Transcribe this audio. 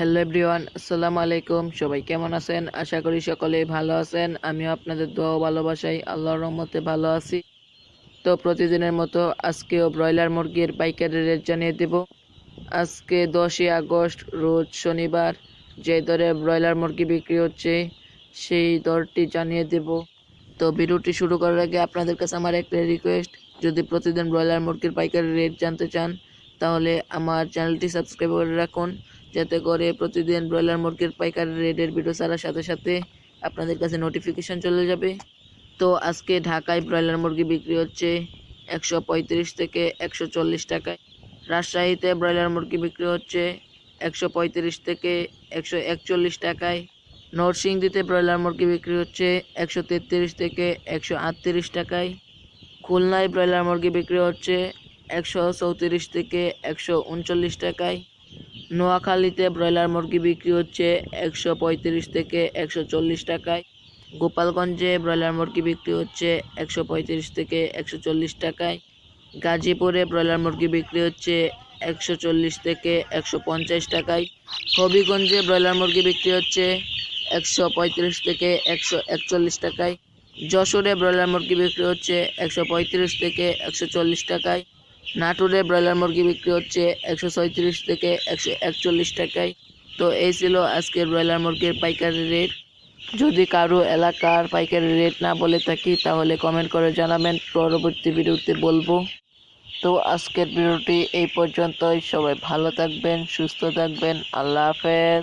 Hello everyone, আসসালামু আলাইকুম। সবাই কেমন আছেন? আশা করি সকলেই ভালো আছেন। আমিও আপনাদের দোয়া ভালোবাসাই আল্লাহর রহমতে ভালো আছি। তো প্রতিদিনের মতো আজকেও ব্রয়লার মুরগির পাইকারি রেট জানিয়ে দেব। আজকে দশই আগস্ট, রোজ শনিবার, যে দরে ব্রয়লার মুরগি বিক্রি হচ্ছে, সেই দরটি জানিয়ে দেব। তো ভিডিওটি শুরু করার আগে আপনাদের কাছে আমার একটা রিকোয়েস্ট যদি প্রতিদিন ব্রয়লার মুরগির পাইকারি রেট জানতে চান, তাহলে আমার চ্যানেলটি সাবস্ক্রাইব করে রাখুন। যাতে করে প্রতিদিন ব্রয়লার মুরগির পাইকারি রেটের ভিডিও ছাড়ার সাথে সাথে আপনাদের কাছে নোটিফিকেশন চলে যাবে। তো আজকে ঢাকায় ব্রয়লার মুরগি বিক্রি হচ্ছে একশো পঁয়ত্রিশ থেকে একশো চল্লিশ টাকায়। রাজশাহীতে ব্রয়লার মুরগি বিক্রি হচ্ছে একশো পঁয়ত্রিশ থেকে একশো একচল্লিশ টাকায়। নরসিংদীতে ব্রয়লার মুরগি বিক্রি হচ্ছে একশো তেত্রিশ থেকে একশো আটত্রিশ টাকায়। খুলনায় ব্রয়লার মুরগি বিক্রি হচ্ছে একশো চৌত্রিশ থেকে একশো উনচল্লিশ টাকায়। নোয়াখালীতে ব্রয়লার মুরগি বিক্রি হচ্ছে একশো পঁয়ত্রিশ থেকে একশো চল্লিশ টাকায়। গোপালগঞ্জে ব্রয়লার মুরগি বিক্রি হচ্ছে একশো পঁয়ত্রিশ থেকে একশো চল্লিশ টাকায়। গাজীপুরে ব্রয়লার মুরগি বিক্রি হচ্ছে একশো চল্লিশ থেকে একশো পঞ্চাশ টাকায়। হবিগঞ্জে ব্রয়লার মুরগি বিক্রি হচ্ছে একশো পঁয়ত্রিশ থেকে একশো একচল্লিশ টাকায়। যশোরে ব্রয়লার মুরগি বিক্রি হচ্ছে একশো পঁয়ত্রিশ থেকে একশো চল্লিশ টাকায়। নাটোরে ব্রয়লার মুরগি বিক্রি হচ্ছে একশো ছয়ত্রিশ থেকে একশো একচল্লিশ টাকায়। তো এই ছিল আজকের ব্রয়লার মুরগির পাইকারি রেট। যদি কারও এলাকার পাইকারি রেট না বলে থাকি, তাহলে কমেন্ট করে জানাবেন। পরবর্তী ভিডিওতে বলব। তো আজকের ভিডিওটি এই পর্যন্তই। সবাই ভালো থাকবেন, সুস্থ থাকবেন। আল্লাহ হাফেজ।